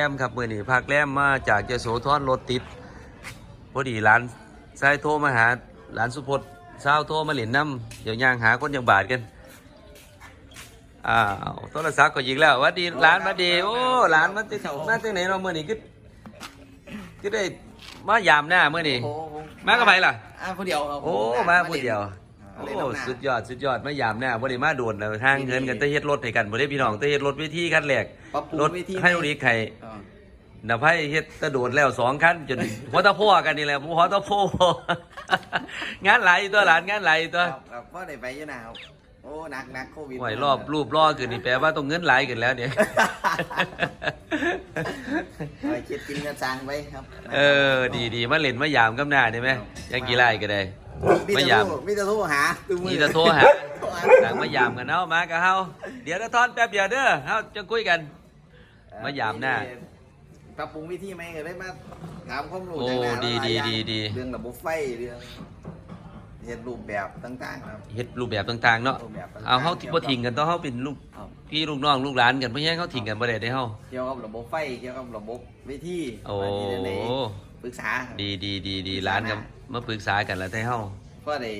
แรมครับมื่อนี้ภาคแรมมาจากเจโสธรรถติดพอดีร้านชายโทรมาหาร้านสุพจน์เช้าวโทรมาเหรียญน้ำเดี๋ยวย่างหาคนยังบาทกันอ้าวโทรศัพท์ก็ยิงแล้วหวัดดีร้านหวัดดีโอ้ร้านมันติดมาจากไหนเราะมื่อนี้ก็ก็ได้มายามหน้ามื่อนี้โอ้มากับใครล่ะอ่าผู้เดียวครับโอ้มาผู้เดียวโอ้โอ้สุดยอดสุดยอดมายามหน้าบ่ได้มาโดนแล้วทางเงินกันแตะเฮ็ดรถให้กันบ่ได้พี่น้องแตะเฮ็ดรถวิธีคันแรก ปรับปรุงรถวิธีให้ลูกนี้ใครอ่านับให้เฮ็ดตะโดดแล้วสองขั้นจน หัวตะโพกันนี่แหละหัวตะโพงานหลายอยู่ตัวหลานงานหลายอยู่ตัวครับครับพ่อได้ไปอยังไงครับ โอ้หนักหนักโควิดไหวรอบรูปล่อขึ้นนี่แปลว่าต้องเงินหลายขึ้นแล้วเนี่ย ไปคิดกินกันจางไปครับเออ ดีดีมาเล่นมายามกำหน้าได้ไหมยังกี่ไร่ก็ได้มีมาแต่ยามโทรมีแต่โทรหาตู้มือมีแต่โทรหา หลังมายามกันเนาะมากับเฮาเดี๋ยวนะทอนแป๊บเดียวเด้อเฮาจะคุยกัน มายามหน้า ปรับปรุงวิธีไหมก็ได้มาถามความรู้โอ้จากหน้าดีหลายอย่างดีดี เรื่องระบบไฟเรื่องเห็นรูปแบบต่างๆครับ เฮ็ดรูปแบบต่างๆเนาะรูปแบบต่างๆเอาเฮาที่บ่ทิ้งกันต้องเฮาเป็นลูกครับ พี่ลูกน้องลูกหลานกันเพราะงั้นเขาทิ้งกันบ่ได้เด้เฮา เกี่ยวกับระบบไฟเกี่ยวกับระบบวิธีโอ้ ว่าที่จะได้ปรึกษาครับ ดีดีดีดีร้านกันมาปรึกษากันแล้วให้เฮา ก็ได้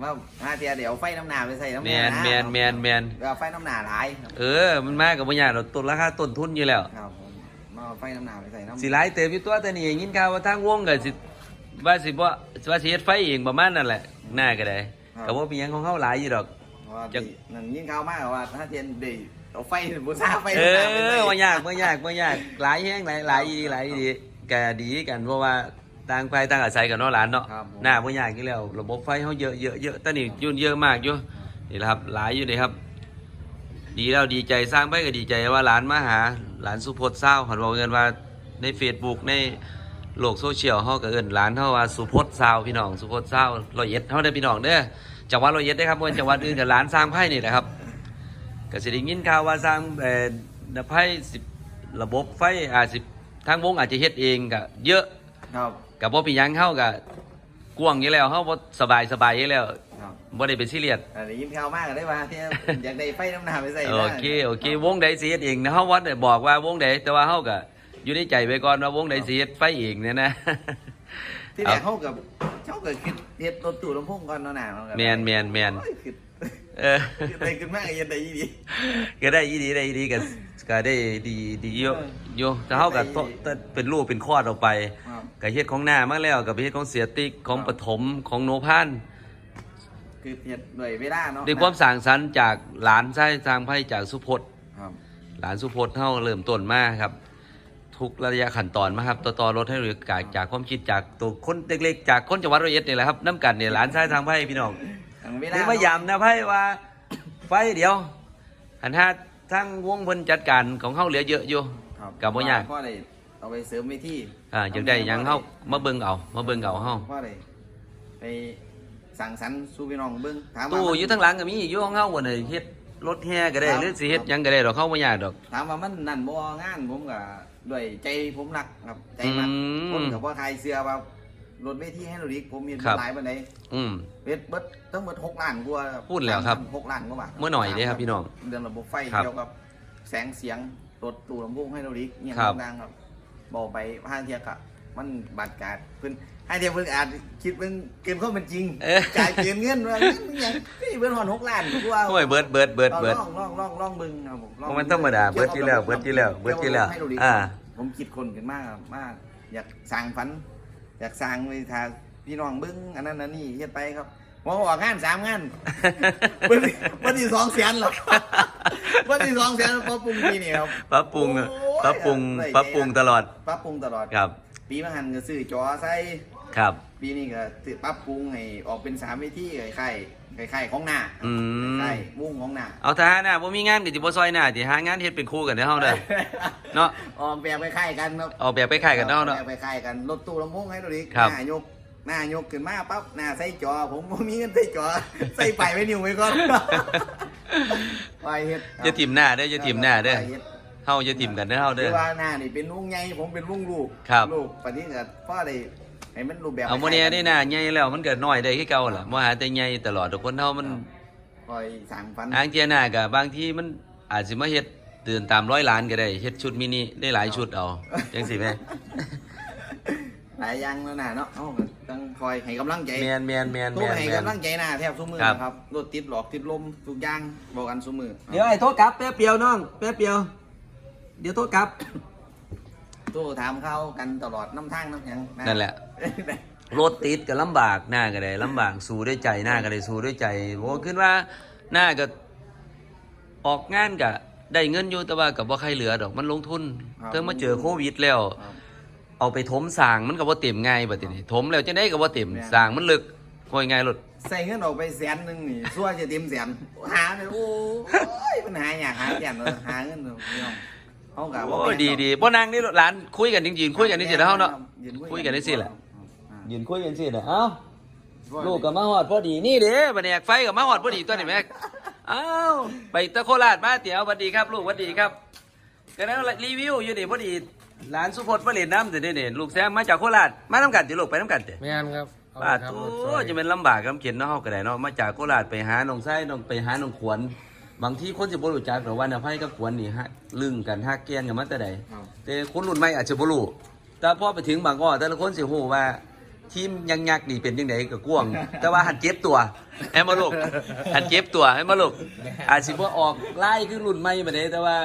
ว่ามาเทียเดี๋ยวไฟน้ำหนาไปใส่น้ำแมหานแมนแมนแมนเอาไฟน้ำหนาหลายครับเออ มันมากับบ่ยากดอกต้นราคาต้นทุนอยู่แล้ว ครับผมมาเอาไฟน้ำหนาไปใส่น้ำสิหลายเติมอยู่ตัวแต่นี่ยินข่าวว่าทางวงก็สิว่าสิบ่ว่าสิเฮ็ดไฟเองประมาณนั่นแหละหน้าก็ได้ก็บ่มีหยังของเฮาหลายอยู่ดอก เพราะว่าจัง นั่นยิ่งเข้าวมากว่าถ้าเทียนเดี๋ยวเอาไฟบูชาไฟเอน้ำหนาไปใส่ อบ่ยากบ่ยากบ่ยากหลายแฮงหลายหลายอีหลีหลายอีหลีก็ดีกันเพราะว่า ต่างฝ่ายต่างอาศัยกันเนาะหลานเนาะครับผม หน้าบ่ยากอยู่แล้ว ระบบไฟเฮาเยอะเยอะเยอะแต่นี่ยุ่นเยอะมากอยู่นี่แหละครับหลายอยู่นี่ครับ ดีแล้วดีใจสร้างไปก็ดีใจว่าหลานมาหาหลานสุพจน์เศร้าหันบอกเงินว่าใน Facebook ในโลกโซเชียลเฮาก็เอิ้นหลานเฮาว่าสุพจน์เศร้าพี่น้องสุพจน์เศร้าร้อยเอ็ดเฮาได้อพี่น้องเด้อจังหวัดร้อยเอ็ดได้อครับบ่ว่าจังหวัดอื่นก็หลานสร้างไพ่นี่แหละครับ ก็สิได้ยินข่าวว่าสร้างเอ่อไพ่สิบระบบไฟอาจสิทางวงอาจจะเฮ็ดเองก็เยอะ ครับ ก็บ่เป็นหยังเฮาก็กว้างอยู่แล้วเฮาบ่สบายสบายอยู่แล้วครับบ่ได้เป็นซีเรียสอันนี้ยิ่งเข้าวมากเลยว่าที่อยากได้ไฟน้ำหนาไปใส่โอเคโอเควงใดสิเฮ็ดเองนะเฮาวัดได้บอกว่าวงใดแต่ว่าเฮาก็อยู่ในใจไว้ก่อนว่าวงใดสิเฮ็ดไฟเองเนี่ยนะ ที่แรกเขากับเขาเกิดคิดเฮ็ดรถตู้ลำโพงก่อนเนาะหนาเนาะครับแมนแมนแมนโอ้ยคือเออคือได้ขึ้นมากยังได้ยี่ดี ก็ได้อีดีได้อีดีก็ก็ได้ดีดีอยู่อยู่แต่เฮาก็ต้องเป็นรูปเป็นคอดออกไปค รับก็เฮ็ดของหน้ามาแล้วก็ไปเฮ็ดของเสียติ๊กของปฐมของโนพันคือเฮ็ดด้วยเวลาเนาะด้วยความสร้างสรรค์จากหลานชายสร้างไพ่จากสุพจน์ครับหลานสุพจน์เท่าเริ่มต้นมาครับ ทุกระยะขั้นตอนมาครับต่อต่อรถให้เรือจากจากความคิดจากตัวคนเล็กๆจากคนจังหวัดร้อยเอ็ดนี่แหละครับน้ำกันเนี่ยหลานชายทางไพ่พี่น้องทางเวลานี่มายามนะไพ่ว่าไฟเดียวหันห้าทั้งวงเพิ่นจัดการของเขาเหลือเยอะอยู่ครับกับบ่ยากพ่อได้ เอาไปเสริมวิธีอ่าอยากได้หยังเขามาเบิ่งเอามาเบิ่งเอาเฮาพ่อได้ไปสั่งสรรค์สู่พี่น้องเบิ่งถามว่าตู้มันอยู่ทั้งหลังก็มีอีกอยู่ของเฮาบ่ได้เฮ็ดรถแห่ก็ได้หรือสิเฮ็ดหยังก็ได้ดอกเขาบ่ยากดอก ถามว่ามันนั่นบ่งานผมก็ด้วยใจผมรักครับใจมันอืมคนกับว่าใครเสื้อว่ารถเวทีให้เราดิผมเห็นครับ หลายปานใดอืมเบ็ดเบิดทั้งหมด6ล้านกว่าพูดแล้วครับ หกล้านกว่าบาทเมื่อหน่อยเด้ครับพี่น้อง เรื่องระบบไฟครับเกี่ยวกับแสงเสียงรถตู้ลำโพงให้เราดิเนี่ยครับ ต่างๆครับ บอกไปห้าเทียกะมันบัตรการเพิ่นให้เทียเพิ่นอาจคิดเพิ่นเกินข้อเป็นจริงเออจ่ายเกินเงินว่าเงินมันหยังเฮ้ยเบิดหอนหกล้านกูว่าโอ้ยเบิดเบิดเบิดเบิดลองลองลองลองเบิ่งครับผมลองมันธรรมดาเบิดที่แล้วเบิดที่แล้วเบิดที่แล้วอ่าผมคิดคนขึ้นมากครับมาก อยากสร้างฝัน อยากสร้างเลยทาพี่น้องเบิ้งอันนั้นอันนี้เฮ็ดไปครับมองออกงานสามงานวันที่วันที่สองแสนหรอกวันที่สองแสนพอปรุงปีนี่ครับปรับปรุงโอ้ย ปรับปรุงได้ปรับปรุงตลอด ปรับปรุงตลอดครับ ปีมหันก็ซื้อจอใส่ครับ ปีนี้ก็ซื้อปรับปรุงให้ออกเป็นสามเวทีไข่ไข่ไข่ของหน้าอืม ไข่มุ่งของหน้าเอาถ้าหาหน้าบ่มีงานก็สิบ่ซอยหน้าสิหางานเฮ็ดเป็นคู่กันเด้อเฮาเด้อ เนาะ ออกแบบไปไข่กันครับเอาแบบไปขายกันเนาะเนาะ ออกแบบไปไข่กันรถตู้ลำโพงให้เราดิครับ หน้ายกหน้ายกขึ้นมาปั๊บหน้าใส่จอ ผมบ่มีเงินใส่จอ ใส่ไปไม่นิ้วไว้ก่อนไปเฮ็ดอย่าทิ่มหน้าเด้ออย่าทิ่มหน้าเด้อ ไปฮ็ เฮาอย่าทิ่มกันเด้อเฮาหรืเด้ออว่าหน้านี่เป็นลุงใหญ่ผมเป็นลุงลูกครับ ลูกปฏิเกิดพ่อได้ให้มันรูปแบบเอามื้อนี้ได้หน้าใหญ่แล้วมันก็น้อยได้คือเก่าล่ะบ่หาแต่ใหญ่ตลอดทุกคนเฮามันคอยสั่งฟันทางเจียหน้าก็บางทีมันอาจสิมาเฮ็ดเดินตามร้อยล้านก็ได้เฮ็ดชุดมินิได้หลายชุดเอาจังสิแม่ หลายอย่างแล้วนะเนาะเอ้าก็ต้องคอยให้กำลังใจแมนแมนแมนทุแมกนให้แมน กำลังใจนะแทบทุกมือครับครับรถติดหลอกติดลมทุกอย่างบอกกันทุกมือ เดี๋ยวไอ้โทษกลับแป๊บเดียวน้องแป๊บเดียว เดี๋ยวโทษกลับโตู้ถามเขากันตลอดน้ำทางน้ำหยังนั่นแหละ รถติดก็ลำบากหน้าก็ได้ลำบากสู้ด้วยใจหน้าก็ได้สู้ด้วยใจโอ้ขึ้นว่าหน้าก็ออกงานก็ได้เงินอยู่แต่ว่ากับว่าใครเหลือดอกมันลงทุนเธอมาเจอโควิดแล้วครับเอาไปถมสร้างมันก็บ่เต็มง่ายบัดนี้ถมแล้วจะได้ก็บ่เต็มแม่นสร้างมันลึกค่อยง่ายรถใส่เงินออกไปแสนหนึ่งนี่ซัวจะเต็มแสนหาเลยโอ้ยมันหาอยากหาแสนเลยหาเงินเลยพี่น้อง เขากับโอ้ยดีดีบ่นั่งนี่หลานคุยกันจริงๆคุยกันนี่สิแล้วเฮาเนาะคุยกันได้สิแหละยืนคุยกันสิน่ะเอ้าลูกกับมาหอดพอดีนี่เด้บันแดกไฟกับมาหอดพอดีตัวนี่แม็กอ้าวไปตะโคราชมาเตี๋ยวสวัสดีครับ ลูกสวัสดีครับก็นั้นรีวิวอยู่นี่พอดีหลานสุพจน์มาเล่นน้ำเดี๋ยวนี่ลูกแซมมาจากโคราชมาน้ำกันติลูกไปน้ำกันติไม่งั้นครับเอป้าครับโรถไฟอ้จะเป็นลำบากลำเข็นเนาะเฮาก็ได้เนาะมาจากโคราชไปหาน้องไส้น้องไปหาน้องขวัญ บางทีคนสิบ่รู้จักหรอกว่าน้าไผกับขวัญนี่ฮะลึงกันฮักแกนกันมาแต่ใดครับแต่คนรุ่นใหม่อาจจะบ่รู้แต่พอไปถึงบางอ้อแต่ละคนสิฮู้ว่าทีมยังยักษ์นี่เป็นยังไงกับกวงแต่ว่าหัดเจ็บตัวให้มาลูกหัดเจ็บตัวให้มาลูกอาจสิบ่ออกไล่คือรุ่นใหม่มาเด้แต่ว่า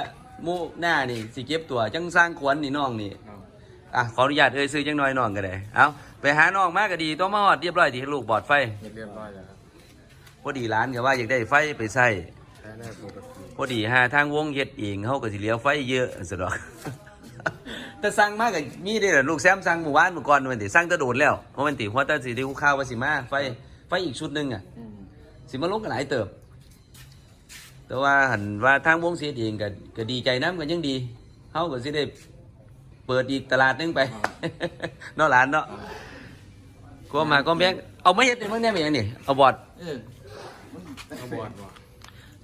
หมู่หน้านี่สิเจ็บตัวจังสร้างขวัญนี่น้องนี่ครับอะขออนุญาตเอ่ยซื้อจังน้อยน้องก็ได้เอาไปหาน้องมาก็ดีต้องมาฮอดเรียบร้อยที่ลูกบอดไฟเรียบร้อยแล้วครับพอดีร้านก็ว่าอยากได้ไฟไปใส่ใช้ได้ปกติ พอดีหาทางวงเฮ็ดเองเฮาก็สิเหลือไฟเยอะซะดอกแต่สั่งมาก็มีได้ล่ะลูกแซมสั่งเมื่อวานเมื่อก่อนมันติสั่งแตะโดดแล้วเพราะมันติหัวแตาสิได้ข่าวว่าสิมาไฟไฟอีกชุดหนึงอะอืมสิมาลงกันหลายเติบ แต่ว่าหันว่าทางวงเสียเองก็ก็ดีใจน้ำกันยังดีเฮาก็สิได้เปิดอีกตลาดหนึงไปเนาะหลานเนาะก็มาก็แบงเอามาเฮ็ดในเมืองแน่เป็นหยังนี่เอาบอร์ดเออเอาบอร์ดว่ะ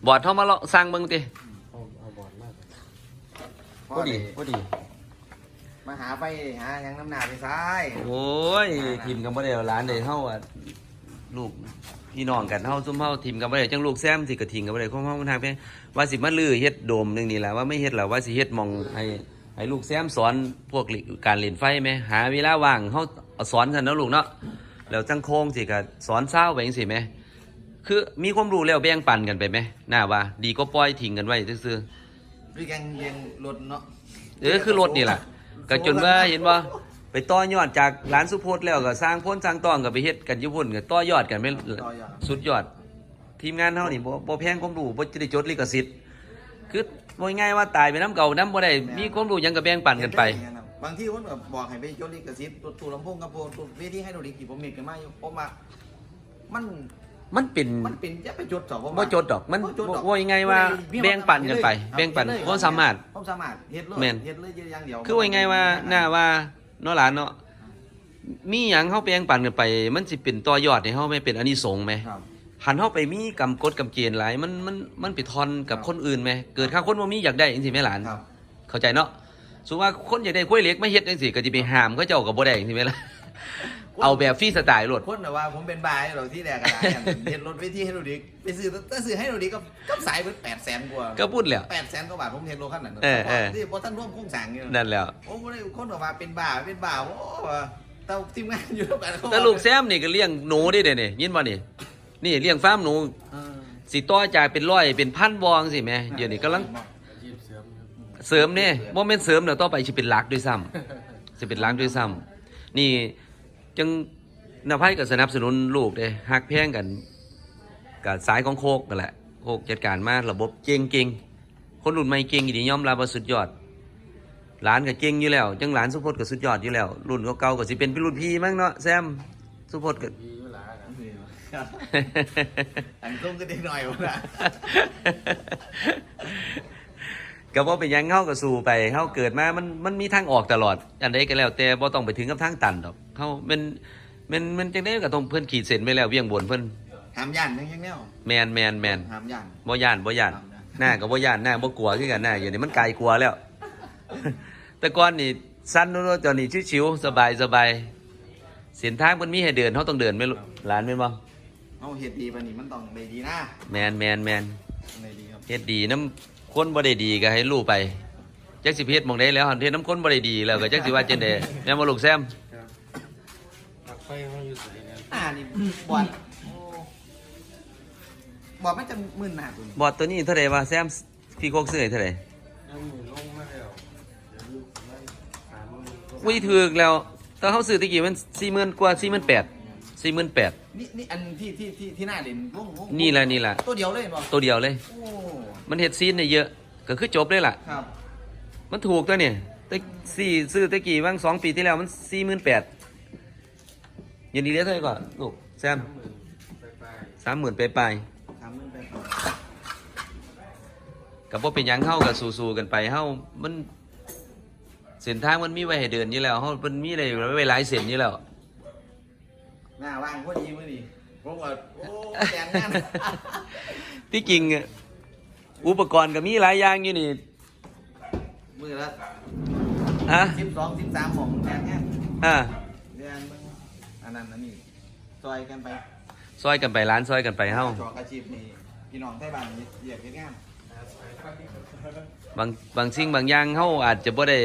บอร์ดเฮามาลองสร้างเบิ่งติเอาเอาบอร์ดมากพอดีพอดี มาหาไปหาหยังน้ำหนาไปซ้ายโอ้ยทีมกันบ่ได้เอาหลานได้เฮาอะลูกพี่น้องกันเฮาซุ่มเฮาทีมกันบ่ได้จังลูกแซมสิก็ทีมกันบ่ได้ของเฮามันทางแพงว่าสิมาลื้อเฮ็ดโดมหนึงนี่แหละว่าไม่เฮ็ดแล้วว่าสิเฮ็ดหมองให้ให้ลูกแซมสอนพวกการเล่นไฟไหมหาเวลาว่างเฮาเอาสอนซั่นเนาะลูกเนาะแล้วจังโคงสิก็สอนเช้าไปจังซี่แหม คือมีความรู้แล้วแบ่งปันกันไปไหมน่าว่า ดีก็ปล่อยทิ้งกันไว้ซื่อๆพี่แกงเรียงรถเนาะเออคือรถนี่แหละก็จนว่าเห็นว่าไปต่อยอดจากร้านสุโพธแล้วก็สร้างพ้นสร้างตองก็ไปเฮ็ดกันอยู่พุ่นก็ต่อยอดกันไปต่อยอด สุดยอด ทีมงานเฮานี่บ่บ่แพงความรู้บ่ได้จดลิขสิทธิ์คือบ่ง่ายว่าตายไปน้ำเก่าน้ำบ่ได้มีความรู้หยังก็แบ่งปันกันไปบางที่คนแบบบอกให้ไปโจลิกระซิบตัวตูลำโพงกระโปรงตัวเวทีให้ดูดีกี่ผมเมกกันมาอยู่ผมว่ามัน มันเป็นมันเป็นจะไปจดสอบผมบ่จดดอก มันบ่จดดอกบ่ยังไงว่าแบ่งปันกันไป แบ่งปันความสามารถความสามารถเฮ็ดเลยแม่นเฮ็ดเลยอย่างเดียวคือว่าไงว่าหน้าว่าเนาะหลานเนาะมีหยังเฮาแบ่งปันกันไป มันสิเป็นต่อยอดให้เฮาไม่เป็นอานิสงส์ไหมครับหันเข้าไปมีกำกฎกำเกณฑ์หลายมันมันมันไปทอนกับครับคนอื่นไหมเกิดข้างคนบ่มีอยากได้จริงๆไหมหลานครับเข้าใจเนาะสมมุติว่าคนอยากได้กล้วยเล็กไม่เฮ็ดจังซี่ก็สิไปห้ามเขาเจ้าก็บ่ได้จริงๆไหมล่ะ เอาแบบฟรีสไตล์โลดคนแต่ว่าผมเป็นบายหรอกที่แรกกระดาษเฮ็ดรถเวทีให้ดูดีไปซื้อถ้าซื้อให้ดูดีก็ก็สายเบิดแปดแสนกว่าก็พูดแล้วแปดแสนกว่าบาทผมเห็นรถคันนั้นเออเออที่พอท่านร่วมโครงสร้างอยู่นั่นแหล้วโอ้โหคนออกมาเป็นบ่าเป็นบ่าโอ้ว่าเต้าทีมงานอยู่ด้วยกันเขาแต่ลูกแซมนี่ก็เลี้ยงหนูได้เด้นี่ยินบ่นี่นี่เลี้ยงฟาร์มหนูเออสิต่อจากเป็นร้อยเป็นพันบองสิแม่เดี๋ยวนี้กำลังอาชีพเสริมครับเสริมเนี่ยโมเมนต์เสริมเดี๋ยวต่อไปจะเป็นหลักด้วยซ้ำจะเป็นหลักด้วยซ้ำนี่ จังนภัยก็สนับสนุนลูกเด้หักแพงกันกับสายของโคกกันแหละโคกจัดการมาระบบเก่งเก่งคนรุ่นใหม่เก่งอยู่ดียอมรับว่าสุดยอดหลานก็เก่งอยู่แล้ว จังหลานสุพจน์ก็สุดยอดอยู่แล้ว รุ่นเก่าๆก็สิเป็นพี่รุ่นพี่มั้งเนาะแซมสุพจน์ก็มีเวลาครับครับแต่งต้มก็เด็กหน่อยวะนะ ก็บ่เป็นหยังเฮาก็สู้ไปเฮาเกิดมามันมันมีทางออกตลอด อันใดก็แล้วแต่บ่ต้องไปถึงกับทางตันดอกเฮามันมันมันจังได๋ก็ต้องเพิ่นขีดเส้นไว้แล้วเวียงบนเพิ่นหามย่านยังยังแนวแมนแมนแมนหามย่านบ่ย่านบ่ย่านหน้าก็บ่ย่านหน้าบ่กลัวคือกันหน้าอยู่นี่มันไกลกลัวแล้ว แต่ก่อนนี่สั้นโน้ตตอนนี้ชิวๆสบายสบายเส้นทางมันมีให้เดินเฮาต้องเดินไหม่หลานแม่นบ่เอาเฮ็ดดีปานนี้มันต้องได้ดีนะแมนแมนแมนต้องได้ดีครับเฮ็ดดีน้ำ คนบ่ได้ดีก็ให้รู้ไปจักสิเพชรมองได้แล้วหันเทน้ำคนบ่ได้ดีแล้วก็จักสิว่าเจังได๋แม่นบ่ลูกแซมบปลักไฟเขาอยู่ใส่กันอ่านี่บอดโอ้บอดมันจะมึนหนาคุณบอดตัวนี้เท่าไหร่วะแซมพี่โคกซื้อให้เท่าไหร่ยังมือลงมาแล้วเดี๋ยวอยู่ประมาณสามหมื่นอุ้ยถูกแล้วตอนเฮา ซื้อตะกี้มัน40,000กว่า48,000 48,000นี่นี่อันที่ที่ที่ที่หน้าเด่นวงวงนี่แหละนี่แหละ ตัวเดียวเลยบอตัวเดียวเลย โอ้มันเฮ็ดซีนได้เยอะ ก็คือจบเลยล่ะ ครับมันถูกตัวเนี่ยตะสี่ซื้อตะกี้ว่างสองปีที่แล้วมันสี่หมื่นแปดยินดีเรียกเท่าไหร่ก่อนลูกแซมสามหมื่นไปไปสามหมื่นไปปลายสามหมื่นแปดพันๆกับพวเป็นหยังเข้ากับสู้ๆกันไปเข้ามันเส้นทางมันมีไว้ให้เดินอยู่แล้วเข้ามันมีอะไรไว้หลายเส้นอยู่แล้ว หน้าว่างพอดีมื่อดีผมว่าโอ้แกนงานที่จริงอะอุปกรณ์ก็มีหลายอย่างอยู่นี่มือละฮะสิบสองสิบสามของแกนงานอ่าเดือนมึงอันนั้นอันนี้ซอยกันไปซอยกันไปร้านซอยกันไปเฮ้าจอกอาชีพนี่พี่น้องไทยบ้านเหยียบเฮ็ดงานบางบางสิ่งบางอย่างเขาอาจจะบ่ได้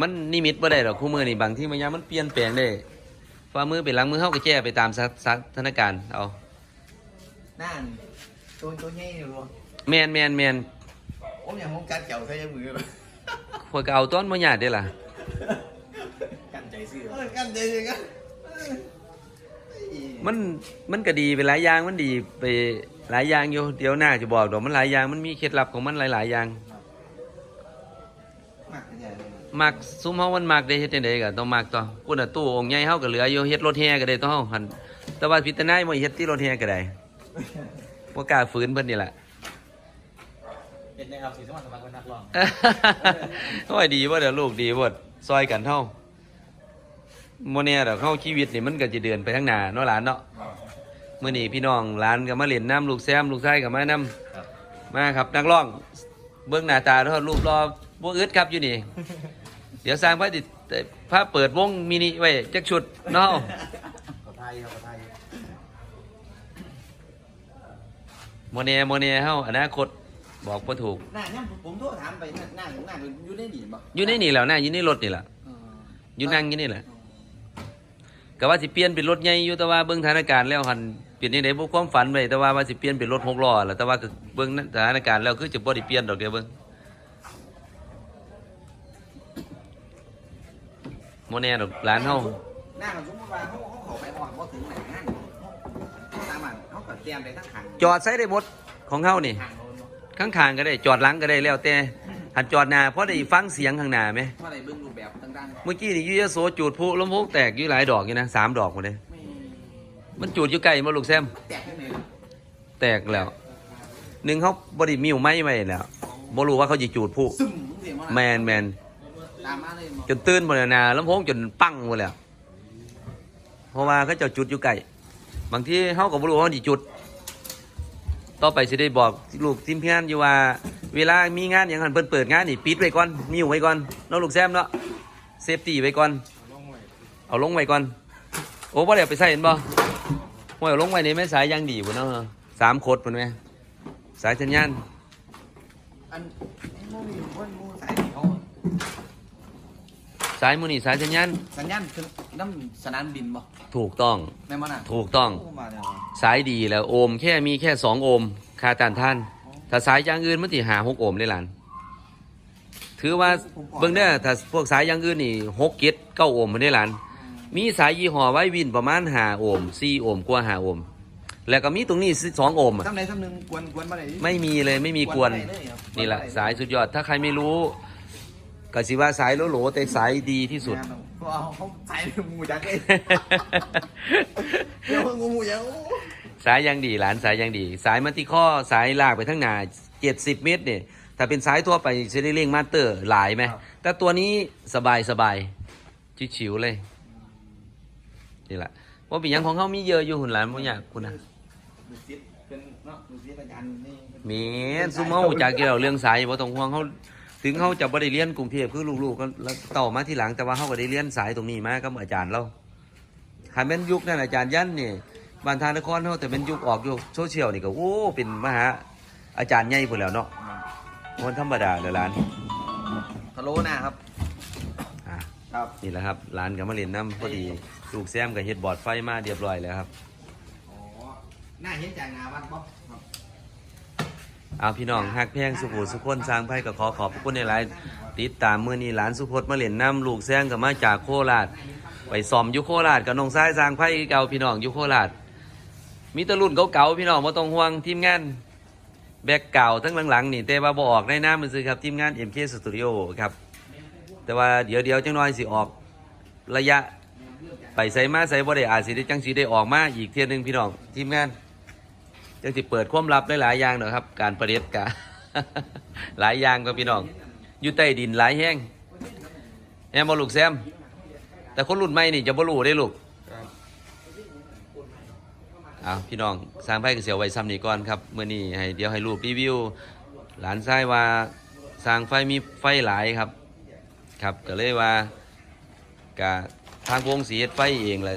มันนิมิตบ่ได้หรอกคู่มือนี่บางที่บางอย่างมันเปลี่ยนแปลงได้ ฝ่ามือเป็นหลังมือเขาก็แก้ไปตามสถสถานการณ์เอาหน้านี่ตัวตัวใหญ่อยู่บ่แมนแมนแมนผมอย่างผมกัดเกี่ยวใส่มือเลยขวดก็เอาต้นบ่หยาดได้ล่ะกันใจซื่อเออกันใจซื่อกันมันมันก็ดีไปหลายอย่างมันดีไปหลายอย่างอยู่เดี๋ยวหน้าจะบอกดอกมันหลายอย่างมันมีเคล็ดลับของมันหลาย ๆ อย่าง มากใหญ่เลย มักซุ้มเฮามันมักได้เฮ็ดจังไดก็ต้องมักต่อพุ่นน่ะตู้องค์ใหญ่เฮาก็เหลืออยู่เฮ็ดรถแห่ก็ได้ต้องเฮาหันแต่ว่าพิจารณาบ่เฮ็ดที่รถแห่ก็ได้บ่กล้าฝืนเพิ่นนี่ล่ะเป็นนะครับสีสมัครสมัครเป็นนักร้องโอ้ยดีบ่เดี๋ยวลูกดีบ่ซอยกันเฮาบ่แน่ดอกเฮาชีวิตนี่มันก็สิเดินไปข้างหน้าเนาะหลานเนาะมื้อนี้พี่น้องหลานก็มาเล่นน้ำลูกแซมลูกชายก็มานํมาครับนักร้อง เบิ่งหน้าตาเด้อรูปรอบ่อึดครับอยู่นี่ เดี๋ยวสร้างพระดิพระเปิดวงมินิไว้จักชุดเนาะขอไทยครับขอไทยโมเนโมเนเฮาอนาคตบอกบ่ถูกหน้าเนี่ยผมโทรถามไปหน้าหน้าหน้าอยู่ในนี่บ่อยู่ในนี่แหล้วนะอยู่ในรถนี่แหละอยู่นั่งอยู่นี่แหละก็ว่าสิเปลี่ยนเป็นรถใหญ่อยู่แต่ว่าเบิ่งสถานการณ์แล้วหันเปลี่ยนจังได๋บ่ความฝันไว้แต่ว่าว่าสิเปลี่ยนเป็นรถหกล้อแหละแต่ว่าก็เบิ่งสถานการณ์แล้วคือจะบ่ได้เปลี่ยนดอกเดียวเบิ่ง โมเนดอกหลานเฮาหน้าสมมติว่าเขาเขาเขาไปอ่อนเขาถึงไหนงานตามมันเขาก็เตรียมไปทั้งขังจอดใช้ได้หมดของเฮานี่ ขังโน่นเนาะข้างก็ได้จอดหลังก็ได้แล้วแต่หันจอดหน้าเพราะได้ฟังเสียงข้างหน้าไหมเพราะอะไรเบื้องรูปแบบต่างเมื่อกี้นี่อยูยโสจูดพลุลำโพงแตกอยู่หลายดอกอยู่นะสามดอกหมดเลยๆไม่มันจูดอยู่ใกล้มาลูกแซมแตกยังไงแตกแล้วหนึ่งเขาบริมิวไม่ไว้แล้วบ่รู้ว่าเขาจะจูดพลุซึมเสียงว่าแมนแมน ตามมาเลยจนตื่นหมดแล้วนะลำโพงจนปั้งหมดแล้วเพราะว่าเขาเจะจุดอยู่ใกล้บางทีเขาก็บ่รู้ว่าเขาจะจุด ต่อไปสิได้บอกลูกทีมงานอยู่ว่า เวลามีงานอย่างนั้นเพิ่นเปิดงานนี่ปิดไว้ก่อนมิวไว้ก่อนเนาะลูกแซมเนาะเซฟตี้ไว้ก่อนลงไว้เอาลงไว้ก่อน โอ้บ่ได้เอาไปใส่เห็นบ่โอ้ยเอาลงไว้นี่แม่สายยางดีบ่เนาะสามโคตรพุ่นแม่สายสัญญาณอันโมมีคนโมสายที่เขา สายมื้อนี้สายสัญญาณสัญญาณคือน้ำสนามบินบ่ถูกต้อง แม่มันอะถูกต้อง โมาแล้วสายดีแล้วโอห์มแค่มีแค่2โอห์มค่าต้านทาน ถ้าสายอย่างอื่นมันสิหา6โอห์มเลยหลาน ถือว่าเบิ่งเด้อถ้าพวกสายอย่างอื่นนี่6เกต9โอห์มมันได้หลาน มีสายยี่ห้อไว้วินประมาณ5โอห์ม4โอห์มกว่า5โอห์มแล้วก็มีตรงนี้2โอห์มอะทำไหนทำหนึ่งกวนกวนมาไหนดิไม่มีเลยไม่มีกวนได้เลยครับนี่แหละสายสุดยอดถ้าใครไม่รู้ ก็สิว่าสายโหลโหลแต่สายดีที่สุดงานเขาเอาเขาสายงูจักเลยเดี๋ยวงูงูยังโอ้สายยังดีหลานสายยังดี สายมันที่ข้อสายลากไปทั้งหนาเจ็ดสิบเมตรเนี่ยถ้าเป็นสายทั่วไปจะได้เร่งมาสเตอร์หลายไหม แต่ตัวนี้สบายสบายชิวๆเลยนี่แหละว่าเป็นหยังของเขามีเยอะอยู่หุ่นหลานบ่อยากคุณนะดูซิเป็นเนาะดูซิอาจารย์นี่เมีซุมเฮาจากเกี่ยวเรื่องสายบ่ต้องห่วงเขา ถึงเขาจะบ่ได้เรียนกรุงเทพคือลูกๆก็แล้วต่อมาทีหลังแต่ว่าเขาก็ได้เรียนสายตรงนี้มากับอาจารย์เราหาแม่นยุคนั้นอาจารย์ยันนี่บานทานครเฮาแต่เป็นยุคออกยุคโซเชียลนี่ก็โอ้เป็นมหาอาจารย์ใหญ่พุ่นแล้วเนาะมันธรรมดาเลยร้านพะโล้หน้าครับอะครับนี่แหละครับร้านกับมาเล่นน้ำพอดีลูกแซมกับเฮ็ดบอร์ดไฟมาเรียบร้อยแล้วครับอ๋อหน้าเห็นจากหนาวัดบ๊อบครับ เอาพี่น้องฮักแพงสุขุสุขคนสร้างไพ่ก็ขอขอบพระคุณในหลายติดตามมื้อนี้หลานสุพจน์มาเล่นน้ำลูกแซงก็มาจากโคราชไปซ้อมอยู่โคราชกับน้องชายสร้างไพ่คือเก่าพี่น้องอยู่โคราชมีแตะรุ่นเก่าๆพี่น้องบ่ต้องห่วงทีมงานแบกเก่าทั้งหลังๆนี่แต่ว่าบ่ออกในน้ำมันซื้อครับทีมงาน MK Studio ครับ แต่ว่าเดี๋ยวเดี๋ยวๆจังน้อยสิออกระยะ ไปใส่มาใส่บ่ได้อาจสิได้จังสิได้ออกมาอีกเที่ยหนึงพี่น้องทีมงาน จังสิเปิดความลับหลายอย่างเนาะครับ การประเด็ดกะหลายอย่างก็พี่น้อง อยู่ใต้ดินหลายแห้งแฮมบ่ลูกแซม แต่คนรุ่นใหม่นี่จะบ่รู้ได้ลูกเอาพี่น้องสร้างไพ่กเสียวไว้ซ้ำนี้ก่อนครับเมื่อนี้ให้เดี๋ยวให้ลูกรีวิว หลานชายว่าสร้างไฟมีไฟหลายครับ ครับก็เลยว่ากะ ทางวงสีเฮ็ดไฟเองแหละ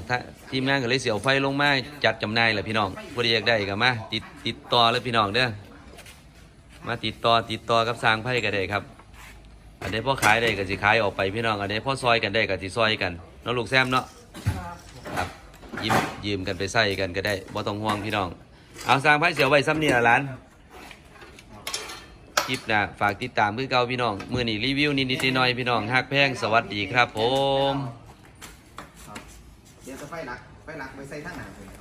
ทีมงานก็เลยเสียวไฟลงมาจัดจำหน่ายแหละพี่น้องบ่ได้อยากได้ก็มาติดติดต่อเลยพี่น้องเด้อมาติดต่อติดต่อกับสร้างไฟก็ได้ครับ อันนี้พ่อขายได้ก็สิขายออกไปพี่น้องอันนี้พ่อซอยกันได้ก็สิซอยกันเนาะลูกแซมเนาะครับยืมยืมกันไปใส่กันก็ได้บ่ต้องห่วงพี่น้อง เอาสร้างไฟเสียวไว้ซ้ำนี่ละหลานคลิปนะฝากติดตามคือเก่าพี่น้อง มือนี้รีวิวนิดๆหน่อยพี่น้องฮักแพงสวัสดีครับผม เดี๋ยวจะไฟหลักไฟหลักไปใส่ทั้งหนาเลย